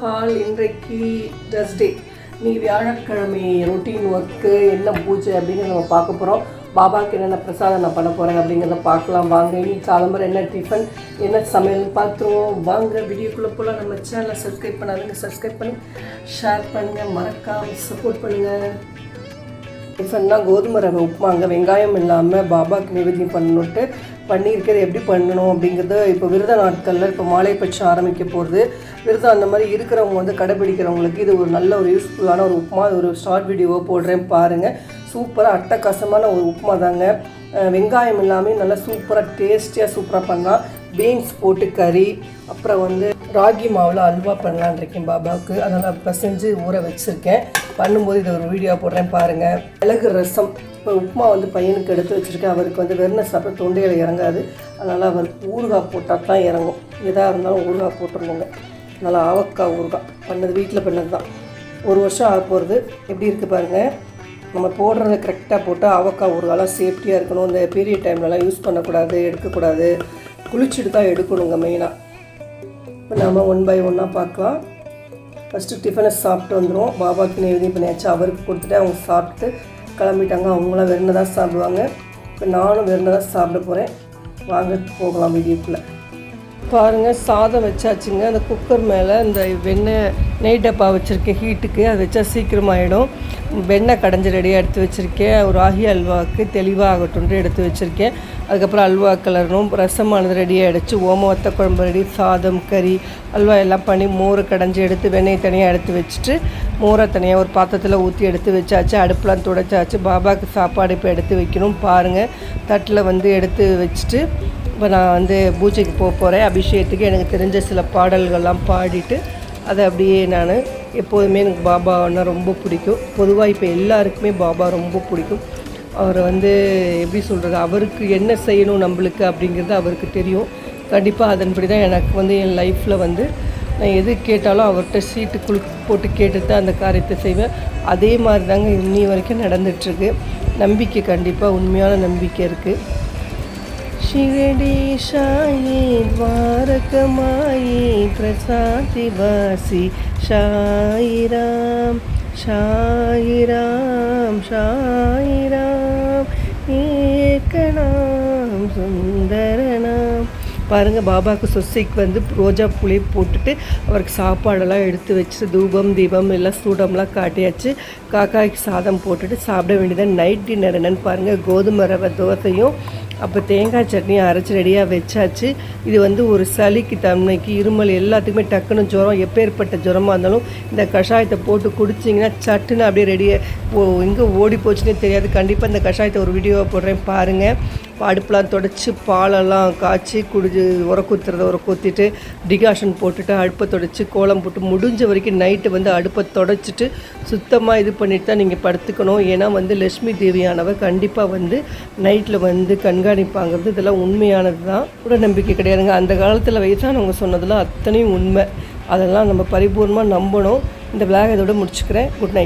Hall இன்றைக்கு டஸ்டே நீ வியாழக்கிழமை ரொட்டீன் ஒர்க்கு என்ன பூஜை அப்படிங்கிறத நம்ம பார்க்க போகிறோம் பாபாவுக்கு என்னென்ன பிரசாதம் நான் பண்ண போகிறேன் அப்படிங்கிறத பார்க்கலாம். வாங்க இன்னைக்கு காலம்பரம் என்ன டிஃபன் என்ன சமையல் பார்த்துருவோம். வாங்க வீடியோக்குள்ளே போகலாம் நம்ம சேனலை சப்ஸ்கிரைப் பண்ணாதுங்க சப்ஸ்கிரைப் பண்ணி ஷேர் பண்ணுங்கள் மறக்காம சப்போர்ட் பண்ணுங்கள் டிஃபன்னா கோதுமை ரவை உப்புமாங்க வெங்காயம் இல்லாமல் பாபாவுக்கு நிவேதியம் பண்ணணுன்ட்டு பண்ணியிருக்கிறது எப்படி பண்ணணும் அப்படிங்கிறத இப்போ விரத நாட்களில் இப்போ மாலை பட்சம் ஆரம்பிக்க போகிறது விரதம் அந்த மாதிரி இருக்கிறவங்க வந்து கடைபிடிக்கிறவங்களுக்கு இது ஒரு நல்ல ஒரு யூஸ்ஃபுல்லான ஒரு உப்புமா ஒரு ஷார்ட் வீடியோவாக போடுறேன் பாருங்கள் சூப்பராக அட்டகாசமான ஒரு உப்புமா தாங்க. வெங்காயம் இல்லாமல் நல்லா சூப்பராக டேஸ்டியாக சூப்பராக பண்ணலாம் பீன்ஸ் போட்டு கறி அப்புறம் வந்து ராகி மாவில் அல்வா பண்ணலான் இருக்கேன் பாபாவுக்கு. அதனால் பிசைஞ்சு ஊற வச்சுருக்கேன். பண்ணும்போது இது ஒரு வீடியோ போடுறேன் பாருங்கள் மிளகு ரசம். இப்போ உப்புமா வந்து பையனுக்கு எடுத்து வச்சுருக்கேன். அவருக்கு வந்து வெறும் சாப்பிட்டு தொண்டையில் இறங்காது. அதனால் அவருக்கு ஊறுகாய் போட்டால் தான் இறங்கும். எதாக இருந்தாலும் ஊறுகாய் போட்டுருவோங்க நல்லா ஆவக்காய் ஊறுகாய். பண்ணது வீட்டில் பண்ணது தான் ஒரு வருஷம் ஆக போகிறது எப்படி இருக்குது பாருங்கள் நம்ம போடுறத கரெக்டாக போட்டு அவக்காய் ஊறுகாலாம் சேஃப்டியாக இருக்கணும். இந்த பீரியட் டைம்லலாம் யூஸ் பண்ணக்கூடாது எடுக்கக்கூடாது. குளிச்சுட்டு தான் எடுக்கணுங்க மெயினாக இப்போ நாம் ஒன் பை ஒன்னாக பார்க்கலாம். ஃபஸ்ட்டு டிஃபனை சாப்பிட்டு வந்துடுவோம் பாபாவுக்கு நெய்வேதியம் பண்ணியாச்சு அவருக்கு கொடுத்துட்டு அவங்க சாப்பிட்டு கிளம்பிட்டாங்க. அவங்களாம் வெறுந்ததாக சாப்பிடுவாங்க. இப்போ நானும் வெறுந்ததாக தான் சாப்பிட போகிறேன் வாங்க போகலாம் வீடியோக்குள்ளே. பாருங்கள் சாதம் வச்சாச்சுங்க. அந்த குக்கர் மேலே இந்த வெண்ணெய் நெய் டப்பா வச்சுருக்கேன் ஹீட்டுக்கு அது வச்சா சீக்கிரமாயிடும். வெண்ணெய் கடைஞ்சி ரெடியாக எடுத்து வச்சுருக்கேன். ஒரு ராகி அல்வாவுக்கு தெளிவாகட்டும்னு எடுத்து வச்சுருக்கேன். அதுக்கப்புறம் அல்வா கலரணும் ரசமானது ரெடியாக அடிச்சு ஓம வத்த குழம்பு ரெடி சாதம் கறி அல்வா எல்லாம் பண்ணி மோர் கடைஞ்சி எடுத்து வெண்ணெய் தனியாக எடுத்து வச்சுட்டு மோரை தனியாக ஒரு பாத்திரத்தில் ஊற்றி எடுத்து வச்சாச்சு. அடுப்பெலாம் துடைச்சாச்சு. பாபாவுக்கு சாப்பாடு இப்போ எடுத்து வைக்கணும். பாருங்கள் தட்டில் வந்து எடுத்து வச்சுட்டு இப்போ நான் வந்து பூஜைக்கு போக போகிறேன் அபிஷேகத்துக்கு எனக்கு தெரிஞ்ச சில பாடல்கள்லாம் பாடிட்டு அதை அப்படியே நான் எப்போதுமே எனக்கு பாபான்னா ரொம்ப பிடிக்கும். பொதுவாக இப்போ எல்லாருக்குமே பாபா ரொம்ப பிடிக்கும். அவரை வந்து எப்படி சொல்கிறது அவருக்கு என்ன செய்யணும் நம்மளுக்கு அப்படிங்கிறது அவருக்கு தெரியும். கண்டிப்பாக அதன்படி தான் எனக்கு வந்து என் லைஃப்பில் வந்து நான் எது கேட்டாலும் அவர்கிட்ட சீட்டு குழு போட்டு கேட்டு தான் அந்த காரியத்தை செய்வேன். அதே மாதிரி தாங்க இன்னி வரைக்கும் நடந்துகிட்ருக்கு நம்பிக்கை கண்டிப்பாக உண்மையான நம்பிக்கை இருக்குது शिरडी शायी द्वारकमायी प्रसादिवासी शाई राम शाई राम शाई राम एक नाम सुंदर नाम பாருங்கள் பாபாவுக்கு சொசைக்கு வந்து ரோஜா புளி போட்டுட்டு அவருக்கு சாப்பாடெல்லாம் எடுத்து வச்சு தூபம் தீபம் எல்லாம் சூடம்லாம் காட்டியாச்சு காக்காய்க்கு சாதம் போட்டுட்டு சாப்பிட வேண்டியதான் நைட் டின்னர் என்னன்னு பாருங்கள் கோதுமை ரவை தோசையும் அப்போ தேங்காய் சட்னி அரைச்சி ரெடியாக வச்சாச்சு. இது வந்து ஒரு சளிக்கு தன்மைக்கு இருமல் எல்லாத்துக்குமே டக்குன்னு ஜுரம் எப்பேற்பட்ட ஜுரமாக இருந்தாலும் இந்த கஷாயத்தை போட்டு குடிச்சிங்கன்னா சட்டுன்னு அப்படியே ரெடியாக ஓ எங்கே ஓடி போச்சுன்னே தெரியாது. கண்டிப்பாக இந்த கஷாயத்தை ஒரு வீடியோவை போடுறேன் பாருங்கள் அடுப்பெலாம் தொடச்சி பாலெல்லாம் காய்ச்சி குடிச்சு உரக்கூத்துறத உரக்கூத்திட்டு டிகாஷன் போட்டுட்டு அடுப்பை தொடச்சி கோலம் போட்டு முடிஞ்ச வரைக்கும் நைட்டு வந்து அடுப்பை தொடச்சிட்டு சுத்தமாக இது பண்ணிட்டு தான் நீங்கள் படுத்துக்கணும். ஏன்னா வந்து லட்சுமி தேவியானவர் கண்டிப்பாக வந்து நைட்டில் வந்து கண்காணிப்பாங்கிறது இதெல்லாம் உண்மையானது தான். கூட நம்பிக்கை கிடையாதுங்க. அந்த காலத்தில் வயசானவங்க சொன்னதெல்லாம் அத்தனையும் உண்மை. அதெல்லாம் நம்ம பரிபூர்ணமாக நம்பணும். இந்த விளாக் இதோட முடிச்சுக்கிறேன். Good night